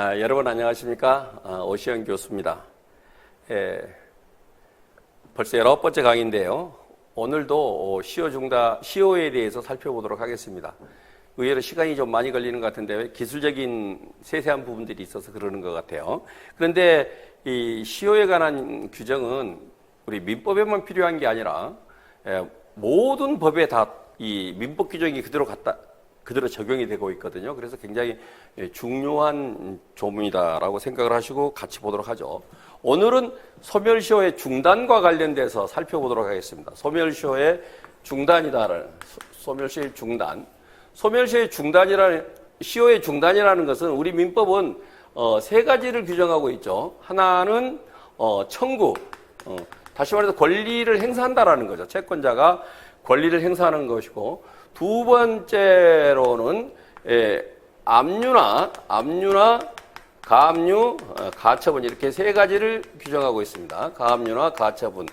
아, 여러분 안녕하십니까? 아, 오시영 교수입니다. 예, 벌써 열아홉 번째 강의인데요. 오늘도 시효 중단, 시효에 대해서 살펴보도록 하겠습니다. 의외로 시간이 좀 많이 걸리는 것 같은데 기술적인 세세한 부분들이 있어서 그러는 것 같아요. 그런데 이 시효에 관한 규정은 우리 민법에만 필요한 게 아니라 예, 모든 법에 다 이 민법 규정이 그대로 갖다 그대로 적용이 되고 있거든요. 그래서 굉장히 예, 중요한 조문이다라고 생각을 하시고 같이 보도록 하죠. 오늘은 소멸시효의 중단과 관련돼서 살펴보도록 하겠습니다. 소멸시효의 중단이다를 소멸시효의 중단. 소멸시효의 중단이라는 시효의 중단이라는 것은 우리 민법은 어, 세 가지를 규정하고 있죠. 하나는 어, 청구, 어, 다시 말해서 권리를 행사한다라는 거죠. 채권자가 권리를 행사하는 것이고 두 번째로는 예, 압류나 압류나 가압류, 어, 가처분 이렇게 세 가지를 규정하고 있습니다. 가압류나 가처분.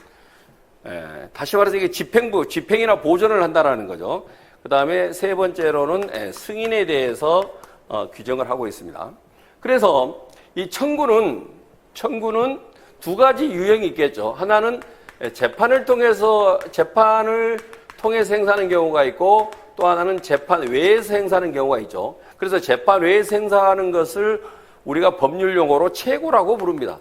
예, 다시 말해서 이게 집행부, 집행이나 보존을 한다라는 거죠. 그 다음에 세 번째로는 예, 승인에 대해서 어, 규정을 하고 있습니다. 그래서 이 청구는 청구는 두 가지 유형이 있겠죠. 하나는 예, 재판을 통해서 재판을 통해서 행사하는 경우가 있고 또 하나는 재판 외에서 행사하는 경우가 있죠. 그래서 재판 외에서 행사하는 것을 우리가 법률 용어로 최고라고 부릅니다.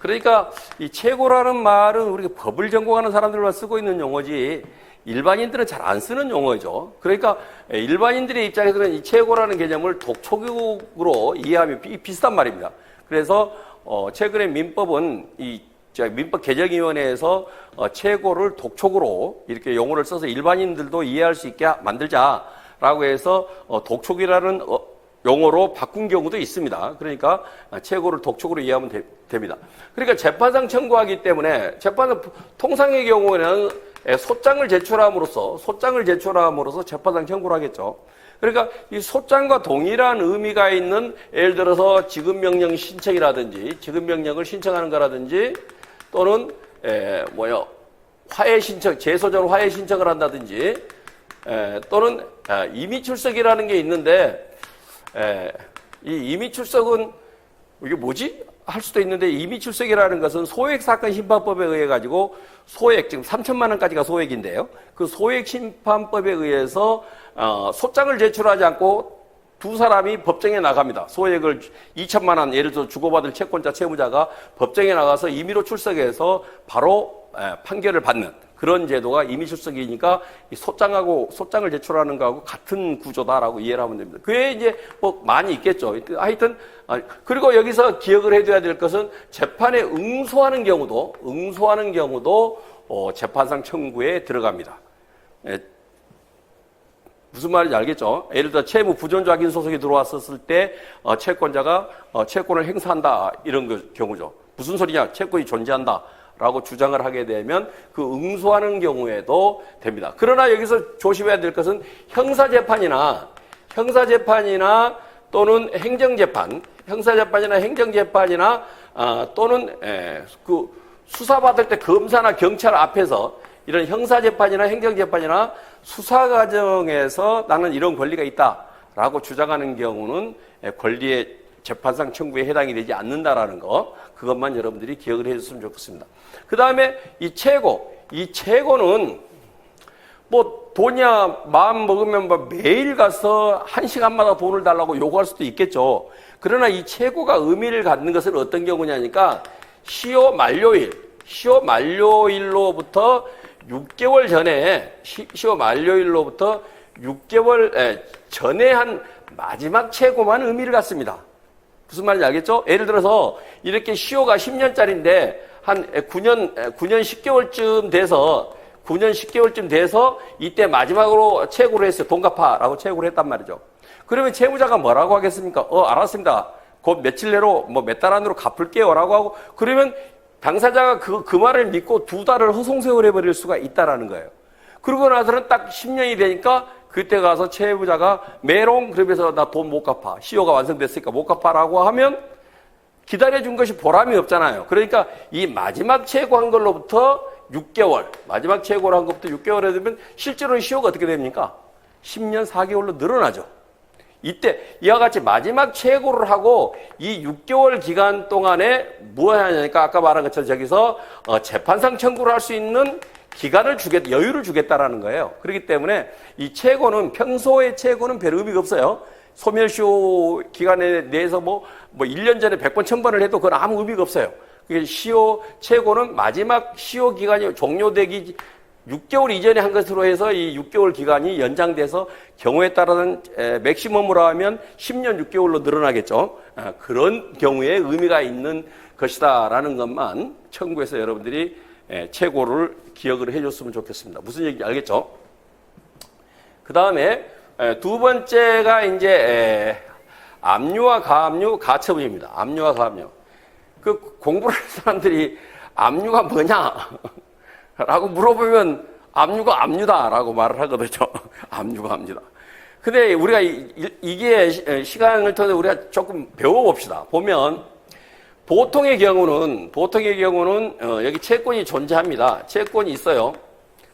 그러니까 이 최고라는 말은 우리가 법을 전공하는 사람들만 쓰고 있는 용어지 일반인들은 잘 안 쓰는 용어죠. 그러니까 일반인들의 입장에서는 이 최고라는 개념을 독촉으로 이해하면 비슷한 말입니다. 그래서 어 최근에 민법은 이 민법 개정위원회에서 어, 최고를 독촉으로 이렇게 용어를 써서 일반인들도 이해할 수 있게 만들자라고 해서 어, 독촉이라는 어, 용어로 바꾼 경우도 있습니다. 그러니까 최고를 독촉으로 이해하면 되, 됩니다. 그러니까 재판상 청구하기 때문에 재판은 통상의 경우에는 소장을 제출함으로써 소장을 제출함으로써 재판상 청구를 하겠죠. 그러니까 이 소장과 동일한 의미가 있는 예를 들어서 지급 명령 신청이라든지 지급 명령을 신청하는 거라든지 또는 에, 뭐요 화해 신청 재소전 화해 신청을 한다든지 에, 또는 아, 임의 출석이라는 게 있는데 에, 이 임의 출석은 이게 뭐지 할 수도 있는데 임의 출석이라는 것은 소액 사건 심판법에 의해 가지고 소액 지금 3천만 원까지가 소액인데요. 그 소액 심판법에 의해서 어, 소장을 제출하지 않고 두 사람이 법정에 나갑니다. 소액을 2천만 원 예를 들어 주고받을 채권자 채무자가 법정에 나가서 임의로 출석해서 바로 에, 판결을 받는 그런 제도가 임의 출석이니까 소장하고 소장을 제출하는 거하고 같은 구조다라고 이해를 하면 됩니다. 그에 이제 뭐 많이 있겠죠. 하여튼 아, 그리고 여기서 기억을 해둬야 될 것은 재판에 응소하는 경우도 응소하는 경우도 어, 재판상 청구에 들어갑니다. 예, 무슨 말인지 알겠죠? 예를 들어 채무 부존조 확인 소속이 들어왔었을 때 어, 채권자가 어, 채권을 행사한다 이런 그 경우죠. 무슨 소리냐? 채권이 존재한다. 라고 주장을 하게 되면 그 응소하는 경우에도 됩니다. 그러나 여기서 조심해야 될 것은 형사재판이나 형사재판이나 또는 행정재판, 형사재판이나 행정재판이나 아, 또는 에, 그 수사받을 때 검사나 경찰 앞에서 이런 형사재판이나 행정재판이나 수사 과정에서 나는 이런 권리가 있다 라고 주장하는 경우는 권리의 재판상 청구에 해당이 되지 않는다라는 거 그것만 여러분들이 기억을 해 줬으면 좋겠습니다. 그 다음에 이 최고 이 최고는 뭐 돈이야 마음 먹으면 뭐 매일 가서 한 시간마다 돈을 달라고 요구할 수도 있겠죠. 그러나 이 최고가 의미를 갖는 것은 어떤 경우냐니까 시효 만료일 시효 만료일로부터 6개월 전에 시효 만료일로부터 6개월 전에 한 마지막 최고만 의미를 갖습니다. 무슨 말인지 알겠죠? 예를 들어서 이렇게 시효가 10년짜리인데 한 9년 9년 10개월쯤 돼서 9년 10개월쯤 돼서 이때 마지막으로 최고를 했어요. 돈 갚아라고 최고를 했단 말이죠. 그러면 채무자가 뭐라고 하겠습니까? 어, 알았습니다. 곧 며칠 내로 뭐 몇 달 안으로 갚을게요라고 하고 그러면 당사자가 그, 그 말을 믿고 두 달을 허송세월 해버릴 수가 있다라는 거예요. 그러고 나서는 딱 10년이 되니까 그때 가서 채무자가 메롱 그러면서 나 돈 못 갚아. 시효가 완성됐으니까 못 갚아라고 하면 기다려준 것이 보람이 없잖아요. 그러니까 이 마지막 최고한 걸로부터 6개월, 마지막 최고를 한 것부터 6개월에 되면 실제로 시효가 어떻게 됩니까? 10년 4개월로 늘어나죠. 이때 이와 같이 마지막 최고를 하고 이 6개월 기간 동안에 뭐 하냐니까 아까 말한 것처럼 저기서 어, 재판상 청구를 할 수 있는 기간을 주겠 여유를 주겠다라는 거예요. 그렇기 때문에 이 최고는 평소의 최고는 별 의미가 없어요. 소멸시효 기간에 대해서 뭐, 뭐 1년 전에 100번, 1000번을 해도 그건 아무 의미가 없어요. 시효, 최고는 마지막 시효 기간이 종료되기 6개월 이전에 한 것으로 해서 이 6개월 기간이 연장돼서 경우에 따라서는 에, 맥시멈으로 하면 10년 6개월로 늘어나겠죠. 아, 그런 경우에 의미가 있는 것이다라는 것만 청구해서 여러분들이 에, 최고를 기억을 해줬으면 좋겠습니다. 무슨 얘기인지 알겠죠? 그 다음에 두 번째가 이제 에, 압류와 가압류, 가처분입니다. 압류와 가압류. 그 공부를 하는 사람들이 압류가 뭐냐? 라고 물어보면 압류가 압류다라고 말을 하거든요. 압류가 압류다. 근데 우리가 이, 게 시간을 통해 우리가 조금 배워봅시다. 보면 보통의 경우는 보통의 경우는 어, 여기 채권이 존재합니다. 채권이 있어요.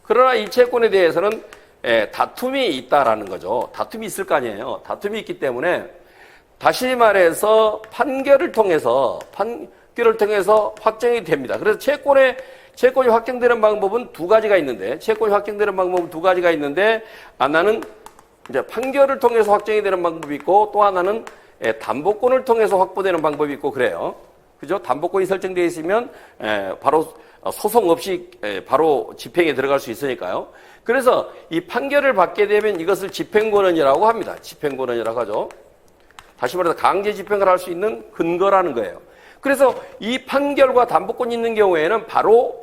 그러나 이 채권에 대해서는 에, 다툼이 있다라는 거죠. 다툼이 있을 거 아니에요. 다툼이 있기 때문에 다시 말해서 판결을 통해서 판결을 통해서 확정이 됩니다. 그래서 채권의 채권이 확정되는 방법은 두 가지가 있는데 채권이 확정되는 방법은 두 가지가 있는데 하나는 이제 판결을 통해서 확정이 되는 방법이 있고 또 하나는 예, 담보권을 통해서 확보되는 방법이 있고 그래요. 그죠? 담보권이 설정되어 있으면 예, 바로 소송 없이 예, 바로 집행에 들어갈 수 있으니까요. 그래서 이 판결을 받게 되면 이것을 집행권원이라고 합니다. 집행권원이라고 하죠. 다시 말해서 강제 집행을 할 수 있는 근거라는 거예요. 그래서 이 판결과 담보권이 있는 경우에는 바로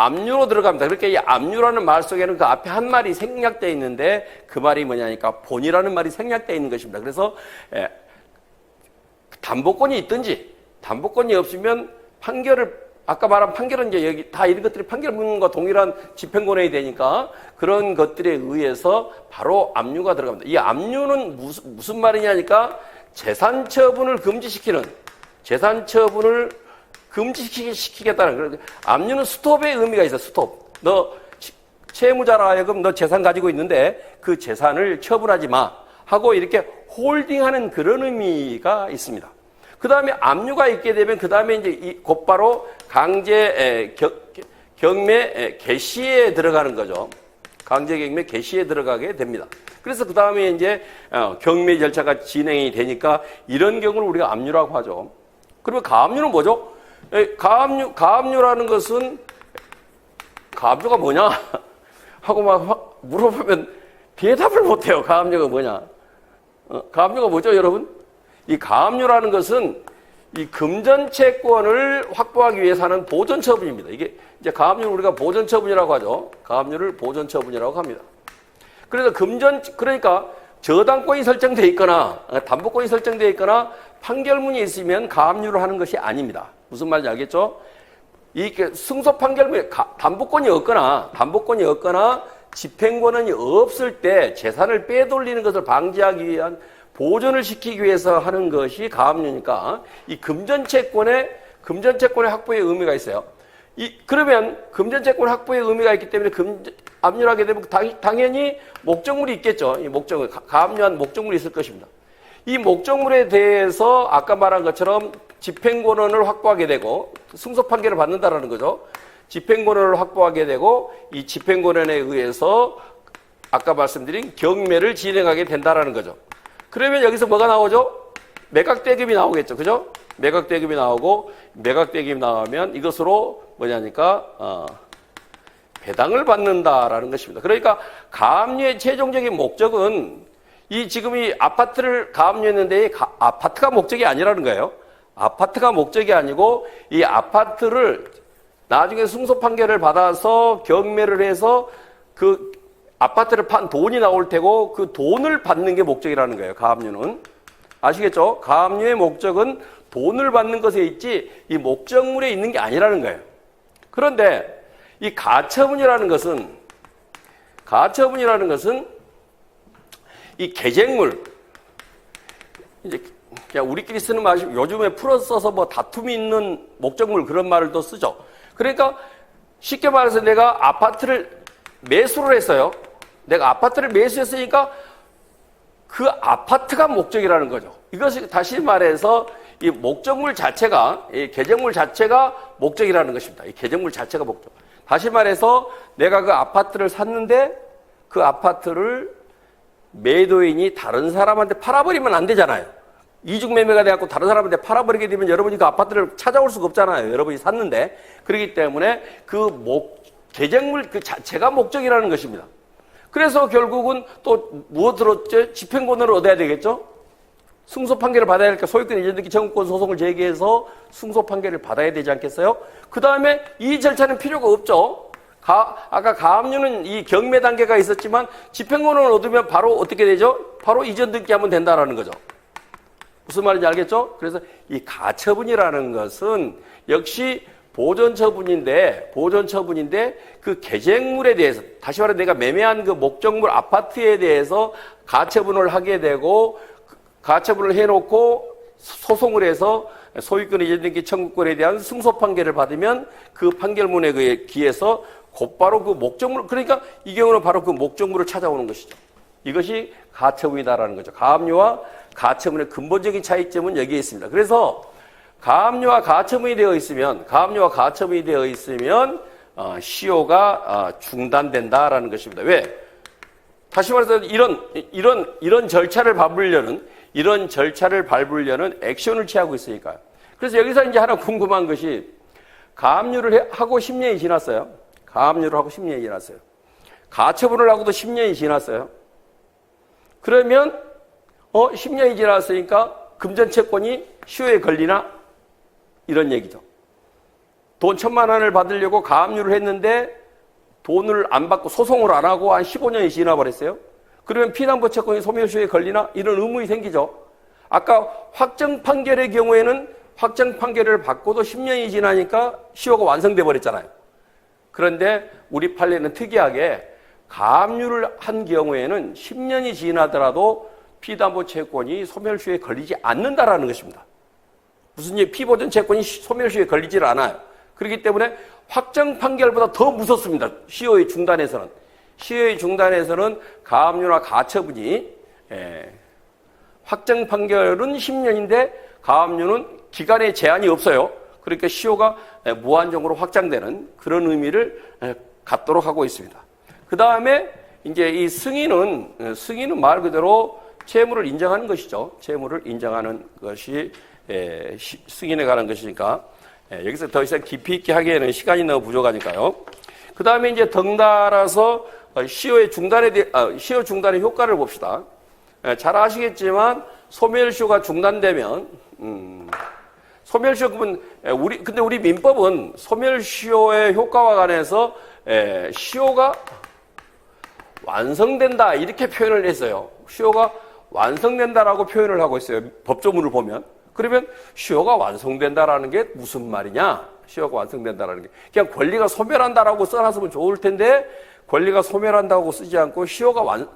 압류로 들어갑니다. 그러니까 이 압류라는 말 속에는 그 앞에 한 말이 생략되어 있는데 그 말이 뭐냐니까 본이라는 말이 생략되어 있는 것입니다. 그래서 에, 담보권이 있든지 담보권이 없으면 판결을 아까 말한 판결은 이제 여기 다 이런 것들이 판결 문과 동일한 집행권이 되니까 그런 것들에 의해서 바로 압류가 들어갑니다. 이 압류는 무슨, 무슨 말이냐니까 재산 처분을 금지시키는 재산 처분을 금지시키겠다는 그런 압류는 스톱의 의미가 있어. 스톱. 너 채무자라 하여금 너 재산 가지고 있는데 그 재산을 처분하지 마 하고 이렇게 홀딩하는 그런 의미가 있습니다. 그 다음에 압류가 있게 되면 그 다음에 이제 이 곧바로 강제 경매 개시에 들어가는 거죠. 강제 경매 개시에 들어가게 됩니다. 그래서 그 다음에 이제 어, 경매 절차가 진행이 되니까 이런 경우를 우리가 압류라고 하죠. 그러면 가압류는 뭐죠? 가압류, 가압류라는 것은 가압류가 뭐냐? 하고 막 물어보면 대답을 못해요. 가압류가 뭐냐? 어, 가압류가 뭐죠, 여러분? 이 가압류라는 것은 이 금전채권을 확보하기 위해서 하는 보존처분입니다. 이게 이제 가압류를 우리가 보존처분이라고 하죠. 가압류를 보존처분이라고 합니다. 그래서 금전, 그러니까 저당권이 설정되어 있거나 담보권이 설정되어 있거나 판결문이 있으면 가압류를 하는 것이 아닙니다. 무슨 말인지 알겠죠? 이 승소 판결문에 담보권이 없거나 담보권이 없거나 집행권이 없을 때 재산을 빼돌리는 것을 방지하기 위한 보존을 시키기 위해서 하는 것이 가압류니까 이 금전채권의 금전채권의 확보의 의미가 있어요. 이 그러면 금전채권 확보의 의미가 있기 때문에 금 압류하게 되면 당 연히 목적물이 있겠죠. 이 목적물 가압류한 목적물이 있을 것입니다. 이 목적물에 대해서 아까 말한 것처럼 집행권원을 확보하게 되고 승소 판결을 받는다라는 거죠. 집행권원을 확보하게 되고 이 집행권원에 의해서 아까 말씀드린 경매를 진행하게 된다라는 거죠. 그러면 여기서 뭐가 나오죠? 매각대금이 나오겠죠. 그죠? 매각대금이 나오고 매각대금이 나오면 이것으로 뭐냐니까 어, 배당을 받는다라는 것입니다. 그러니까 가압류의 최종적인 목적은 이 지금 이 아파트를 가압류했는데 아파트가 목적이 아니라는 거예요. 아파트가 목적이 아니고 이 아파트를 나중에 승소 판결을 받아서 경매를 해서 그 아파트를 판 돈이 나올 테고 그 돈을 받는 게 목적이라는 거예요. 가압류는. 아시겠죠? 가압류의 목적은 돈을 받는 것에 있지 이 목적물에 있는 게 아니라는 거예요. 그런데 이 가처분이라는 것은 가처분이라는 것은 이 계쟁물 이제 그냥 우리끼리 쓰는 말이 요즘에 풀어 써서 뭐 다툼이 있는 목적물 그런 말을 또 쓰죠. 그러니까 쉽게 말해서 내가 아파트를 매수를 했어요. 내가 아파트를 매수했으니까 그 아파트가 목적이라는 거죠. 이것이 다시 말해서 이 목적물 자체가 이 계정물 자체가 목적이라는 것입니다. 이 계정물 자체가 목적. 다시 말해서 내가 그 아파트를 샀는데 그 아파트를 매도인이 다른 사람한테 팔아버리면 안 되잖아요. 이중 매매가 돼갖고 다른 사람한테 팔아버리게 되면 여러분이 그 아파트를 찾아올 수가 없잖아요. 여러분이 샀는데. 그렇기 때문에 그 목, 계정물 그 자체가 목적이라는 것입니다. 그래서 결국은 또 무엇으로 집행권을 얻어야 되겠죠? 승소 판결을 받아야 할까? 소유권 이전 등기 청구권 소송을 제기해서 승소 판결을 받아야 되지 않겠어요? 그 다음에 이 절차는 필요가 없죠. 가, 아까 가압류는 이 경매 단계가 있었지만 집행권을 얻으면 바로 어떻게 되죠? 바로 이전 등기하면 된다라는 거죠. 무슨 말인지 알겠죠? 그래서 이 가처분이라는 것은 역시 보존 처분인데 보존 처분인데 그 계쟁물에 대해서 다시 말해 내가 매매한 그 목적물 아파트에 대해서 가처분을 하게 되고 그 가처분을 해놓고 소송을 해서 소유권 이전 등기 청구권에 대한 승소 판결을 받으면 그 판결문에 기해서 곧바로 그 목적물 그러니까 이 경우는 바로 그 목적물을 찾아오는 것이죠. 이것이 가처분이다라는 거죠. 가압류와 가처분의 근본적인 차이점은 여기에 있습니다. 그래서 가압류와 가처분이 되어 있으면 가압류와 가처분이 되어 있으면 어, 시효가 어, 중단된다라는 것입니다. 왜? 다시 말해서 이런 이런 이런 절차를 밟으려는 이런 절차를 밟으려는 액션을 취하고 있으니까요. 그래서 여기서 이제 하나 궁금한 것이 가압류를 하고 10년이 지났어요. 가압류를 하고 10년이 지났어요. 가처분을 하고도 10년이 지났어요. 그러면 어 10년이 지났으니까 금전채권이 시효에 걸리나 이런 얘기죠. 돈 천만 원을 받으려고 가압류를 했는데 돈을 안 받고 소송을 안 하고 한 15년이 지나버렸어요. 그러면 피난부 채권이 소멸시효에 걸리나 이런 의문이 생기죠. 아까 확정 판결의 경우에는 확정 판결을 받고도 10년이 지나니까 시효가 완성돼 버렸잖아요. 그런데 우리 판례는 특이하게 가압류를 한 경우에는 10년이 지나더라도 피담보 채권이 소멸시효에 걸리지 않는다라는 것입니다. 무슨 일 피보전 채권이 소멸시효에 걸리질 않아요. 그렇기 때문에 확정 판결보다 더 무섭습니다. 시효의 중단에서는 시효의 중단에서는 가압류나 가처분이 예, 확정 판결은 10년인데 가압류는 기간에 제한이 없어요. 그러니까 시효가 예, 무한정으로 확장되는 그런 의미를 예, 갖도록 하고 있습니다. 그 다음에 이제 이 승인은 예, 승인은 말 그대로 채무를 인정하는 것이죠. 채무를 인정하는 것이 예, 승인에 관한 것이니까 예, 여기서 더 이상 깊이 있게 하기에는 시간이 너무 부족하니까요. 그 다음에 이제 덩달아서 어, 시효의 중단에 대해 아, 시효 중단의 효과를 봅시다. 예, 잘 아시겠지만 소멸시효가 중단되면 음, 소멸시효 그러면 우리 근데 우리 민법은 소멸시효의 효과와 관해서 에, 시효가 완성된다 이렇게 표현을 했어요. 시효가 완성된다라고 표현을 하고 있어요. 법조문을 보면. 그러면 시효가 완성된다라는 게 무슨 말이냐? 시효가 완성된다라는 게 그냥 권리가 소멸한다라고 써놨으면 좋을 텐데 권리가 소멸한다고 쓰지 않고 시효가 완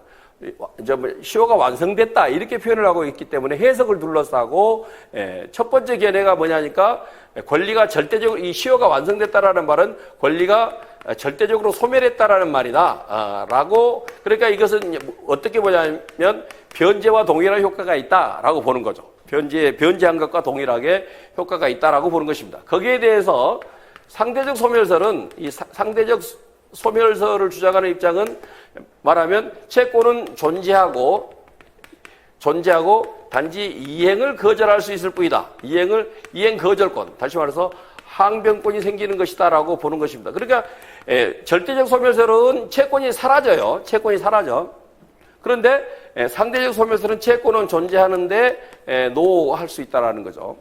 이제 뭐 시효가 완성됐다 이렇게 표현을 하고 있기 때문에 해석을 둘러싸고 예, 첫 번째 견해가 뭐냐니까 권리가 절대적으로 이 시효가 완성됐다라는 말은 권리가 절대적으로 소멸했다라는 말이다 라고 그러니까 이것은 어떻게 보냐면 변제와 동일한 효과가 있다라고 보는 거죠. 변제 변제한 것과 동일하게 효과가 있다라고 보는 것입니다. 거기에 대해서 상대적 소멸설은 이 상대적 소멸설을 주장하는 입장은 말하면 채권은 존재하고 존재하고 단지 이행을 거절할 수 있을 뿐이다. 이행을 이행 거절권. 다시 말해서 항변권이 생기는 것이다라고 보는 것입니다. 그러니까 에, 절대적 소멸설은 채권이 사라져요. 채권이 사라져. 그런데 에, 상대적 소멸설은 채권은 존재하는데 노할 수 있다라는 거죠.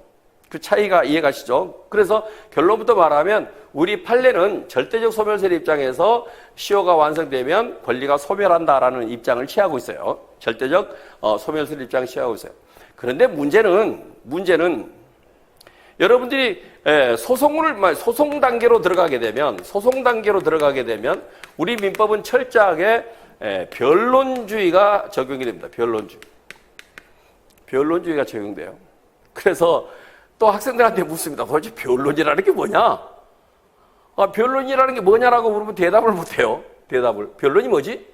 그 차이가 이해가시죠? 그래서 결론부터 말하면 우리 판례는 절대적 소멸설 입장에서 시효가 완성되면 권리가 소멸한다라는 입장을 취하고 있어요. 절대적 어, 소멸설 입장을 취하고 있어요. 그런데 문제는 문제는 여러분들이 소송을 소송 단계로 들어가게 되면 소송 단계로 들어가게 되면 우리 민법은 철저하게 변론주의가 적용이 됩니다. 변론주의. 변론주의가 적용돼요. 그래서 또 학생들한테 묻습니다. 도대체 변론이라는 게 뭐냐? 아, 변론이라는 게 뭐냐라고 물으면 대답을 못 해요. 대답을. 변론이 뭐지?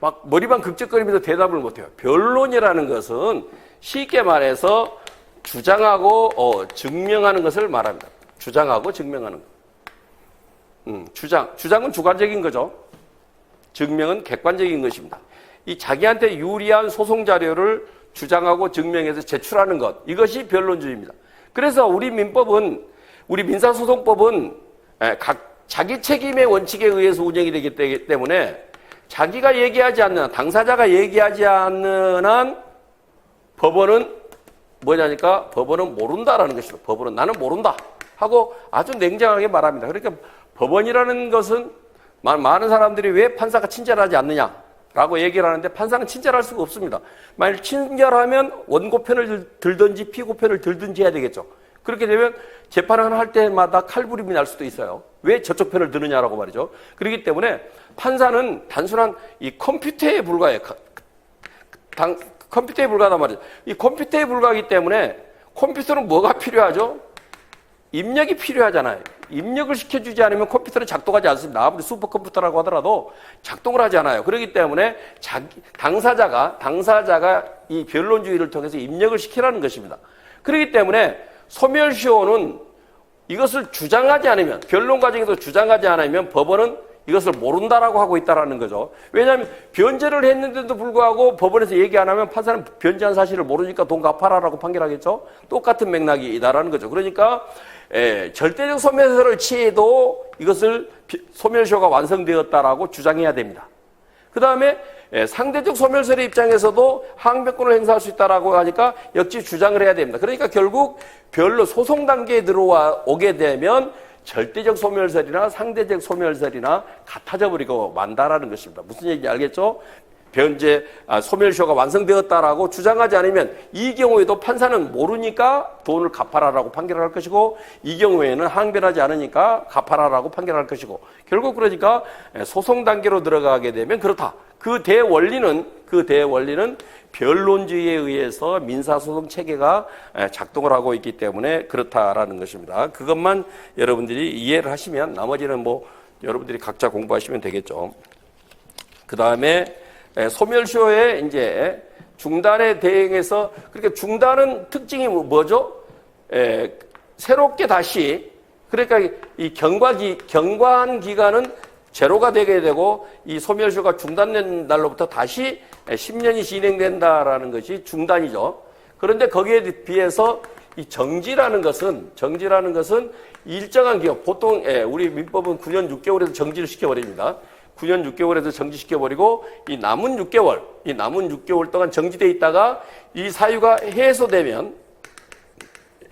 막 머리만 극적거리면서 대답을 못 해요. 변론이라는 것은 쉽게 말해서 주장하고 어, 증명하는 것을 말합니다. 주장하고 증명하는 것. 음, 주장, 주장은 주관적인 거죠. 증명은 객관적인 것입니다. 이 자기한테 유리한 소송 자료를 주장하고 증명해서 제출하는 것 이것이 변론주의입니다. 그래서 우리 민법은 우리 민사소송법은 에, 각 자기 책임의 원칙에 의해서 운영이 되기 때- 때문에 자기가 얘기하지 않는 한, 당사자가 얘기하지 않는 한 법원은 뭐냐니까 법원은 모른다라는 것입니다. 법원은 나는 모른다 하고 아주 냉정하게 말합니다. 그러니까 법원이라는 것은 마- 많은 사람들이 왜 판사가 친절하지 않느냐라고 얘기를 하는데 판사는 친절할 수가 없습니다. 만약 친절하면 원고 편을 들- 들든지 피고 편을 들든지 해야 되겠죠. 그렇게 되면 재판을 할 때마다 칼부림이 날 수도 있어요. 왜 저쪽 편을 드느냐라고 말이죠. 그렇기 때문에 판사는 단순한 이 컴퓨터에 불과해요. 당, 컴퓨터에 불과하단 말이죠. 이 컴퓨터에 불과하기 때문에 컴퓨터는 뭐가 필요하죠? 입력이 필요하잖아요. 입력을 시켜주지 않으면 컴퓨터는 작동하지 않습니다. 아무리 슈퍼컴퓨터라고 하더라도 작동을 하지 않아요. 그렇기 때문에 자기, 당사자가, 당사자가 이 변론주의를 통해서 입력을 시키라는 것입니다. 그렇기 때문에 소멸시효는 이것을 주장하지 않으면, 변론 과정에서 주장하지 않으면 법원은 이것을 모른다라고 하고 있다라는 거죠. 왜냐하면 변제를 했는데도 불구하고 법원에서 얘기 안 하면 판사는 변제한 사실을 모르니까 돈 갚아라라고 판결하겠죠. 똑같은 맥락이다라는 거죠. 그러니까 에, 절대적 소멸서를 취해도 이것을 비- 소멸시효가 완성되었다라고 주장해야 됩니다. 그 다음에 상대적 소멸설의 입장에서도 항변권을 행사할 수 있다라고 하니까 역시 주장을 해야 됩니다. 그러니까 결국 별로 소송 단계에 들어와 오게 되면 절대적 소멸설이나 상대적 소멸설이나 같아져 버리고 만다라는 것입니다. 무슨 얘기인지 알겠죠? 변제 아, 소멸시효가 완성되었다라고 주장하지 않으면 이 경우에도 판사는 모르니까 돈을 갚아라라고 판결을 할 것이고 이 경우에는 항변하지 않으니까 갚아라라고 판결할 것이고 결국 그러니까 소송 단계로 들어가게 되면 그렇다. 그 대원리는 그 대원리는 변론주의에 의해서 민사소송 체계가 작동을 하고 있기 때문에 그렇다라는 것입니다. 그것만 여러분들이 이해를 하시면 나머지는 뭐 여러분들이 각자 공부하시면 되겠죠. 그 다음에 소멸시효의 이제 중단에 대응해서 그렇게 중단은 특징이 뭐- 뭐죠? 에, 새롭게 다시 그러니까 이 경과 기 경과한 기간은 제로가 되게 되고 이 소멸시효가 중단된 날로부터 다시 10년이 진행된다라는 것이 중단이죠. 그런데 거기에 비해서 이 정지라는 것은 정지라는 것은 일정한 기간 보통 예, 우리 민법은 9년 6개월에서 정지를 시켜버립니다. 9년 6개월에서 정지시켜버리고 이 남은 6개월, 이 남은 6개월 동안 정지돼 있다가 이 사유가 해소되면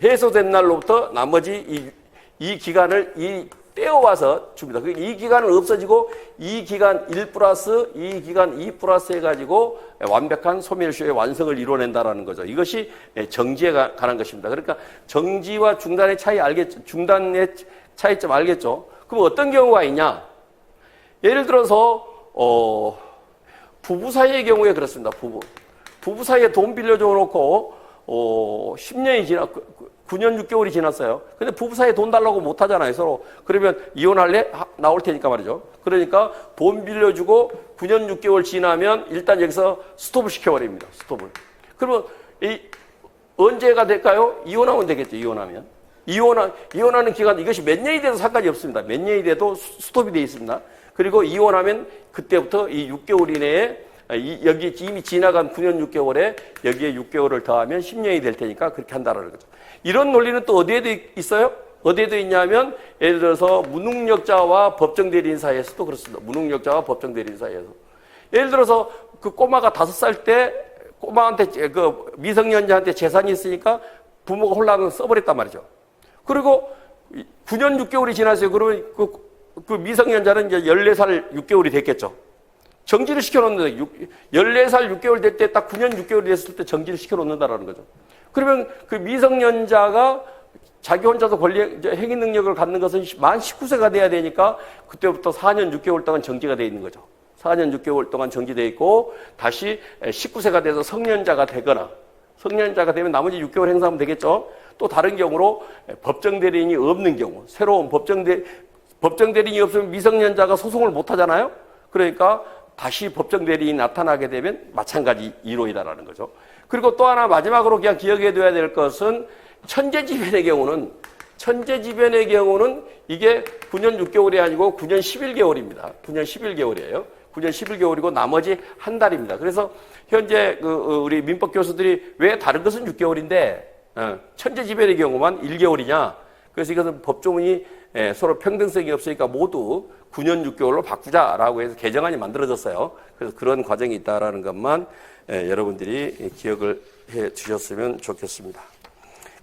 해소된 날로부터 나머지 이, 이 기간을 이 떼어와서 줍니다. 그이 기간은 없어지고 이 기간 1 플러스 이 기간 2 플러스 해가지고 완벽한 소멸시효의 완성을 이뤄낸다라는 거죠. 이것이 정지에 가- 관한 것입니다. 그러니까 정지와 중단의 차이 알겠죠? 중단의 차이점 알겠죠? 그럼 어떤 경우가 있냐? 예를 들어서 어, 부부 사이의 경우에 그렇습니다. 부부 부부 사이에 돈 빌려줘 놓고 어, 10년이 지나 9년 6개월이 지났어요. 근데 부부 사이에 돈 달라고 못 하잖아요. 서로. 그러면 이혼할래? 하- 나올 테니까 말이죠. 그러니까 돈 빌려주고 9년 6개월 지나면 일단 여기서 스톱을 시켜버립니다. 스톱을. 그러면 이 언제가 될까요? 이혼하면 되겠죠. 이혼하면. 이혼하, 이혼하는 기간, 이것이 몇 년이 돼도 상관이 없습니다. 몇 년이 돼도 수- 스톱이 되어 있습니다. 그리고 이혼하면 그때부터 이 6개월 이내에 이- 여기 이미 지나간 9년 6개월에 여기에 6개월을 더하면 10년이 될 테니까 그렇게 한다라는 거죠. 이런 논리는 또 어디에도 있어요? 어디에도 있냐면 예를 들어서 무능력자와 법정 대리인 사이에서도 그렇습니다. 무능력자와 법정 대리인 사이에서. 예를 들어서 그 꼬마가 다섯 살 때 꼬마한테 제- 그 미성년자한테 재산이 있으니까 부모가 홀랑을 써버렸단 말이죠. 그리고 9년 6개월이 지났어요. 그러면 그, 그 미성년자는 이제 14살 6개월이 됐겠죠. 정지를 시켜놓는다. 14살 6개월 될 때 딱 9년 6개월이 됐을 때 정지를 시켜놓는다라는 거죠. 그러면 그 미성년자가 자기 혼자서 권리, 행위 능력을 갖는 것은 만 19세가 돼야 되니까 그때부터 4년 6개월 동안 정지가 돼 있는 거죠. 4년 6개월 동안 정지돼 있고 다시 19세가 돼서 성년자가 되거나 성년자가 되면 나머지 6개월 행사하면 되겠죠. 또 다른 경우로 법정 대리인이 없는 경우, 새로운 법정 대 법정 대리인이 없으면 미성년자가 소송을 못 하잖아요. 그러니까 다시 법정 대리인이 나타나게 되면 마찬가지 이론이다라는 거죠. 그리고 또 하나 마지막으로 그냥 기억해 둬야 될 것은 천재지변의 경우는 천재지변의 경우는 이게 9년 6개월이 아니고 9년 11개월입니다. 9년 11개월이에요. 9년 11개월이고 나머지 한 달입니다. 그래서 현재 그 어, 우리 민법 교수들이 왜 다른 것은 6개월인데 어, 천재지변의 경우만 1개월이냐? 그래서 이것은 법조문이 예, 서로 평등성이 없으니까 모두 9년 6개월로 바꾸자라고 해서 개정안이 만들어졌어요. 그래서 그런 과정이 있다라는 것만 예, 여러분들이 기억을 해 주셨으면 좋겠습니다.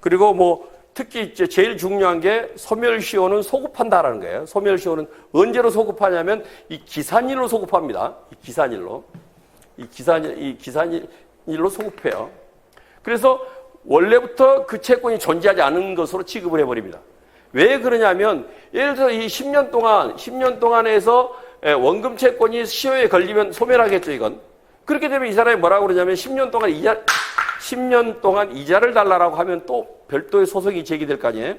그리고 뭐 특히 이제 제일 중요한 게 소멸시효는 소급한다라는 거예요. 소멸시효는 언제로 소급하냐면 이 기산일로 소급합니다. 이 기산일로. 이 기산일, 이 기산일로 소급해요. 그래서 원래부터 그 채권이 존재하지 않은 것으로 취급을 해버립니다. 왜 그러냐면 예를 들어서 이 10년 동안 10년 동안에서 예, 원금 채권이 시효에 걸리면 소멸하겠죠 이건. 그렇게 되면 이 사람이 뭐라고 그러냐면 10년 동안 이자 10년 동안 이자를 달라라고 하면 또 별도의 소송이 제기될 거 아니에요.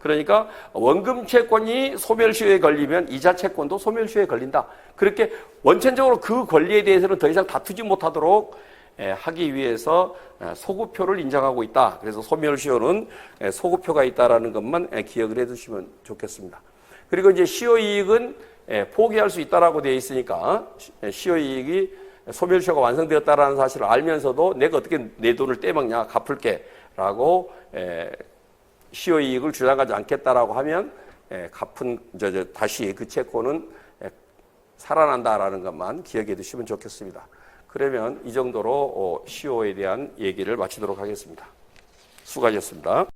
그러니까 원금 채권이 소멸시효에 걸리면 이자 채권도 소멸시효에 걸린다. 그렇게 원천적으로 그 권리에 대해서는 더 이상 다투지 못하도록 예, 하기 위해서 예, 소구표를 인정하고 있다. 그래서 소멸시효는 예, 소구표가 있다라는 것만 예, 기억을 해두시면 좋겠습니다. 그리고 이제 시효이익은 예, 포기할 수 있다라고 되어 있으니까 예, 시효이익이 소멸시효가 완성되었다라는 사실을 알면서도 내가 어떻게 내 돈을 떼먹냐 갚을게라고 예, 시효이익을 주장하지 않겠다라고 하면 예, 갚은 저, 저, 다시 그 채권은 예, 살아난다라는 것만 기억해 두시면 좋겠습니다. 그러면 이 정도로 어, 시효에 대한 얘기를 마치도록 하겠습니다. 수고하셨습니다.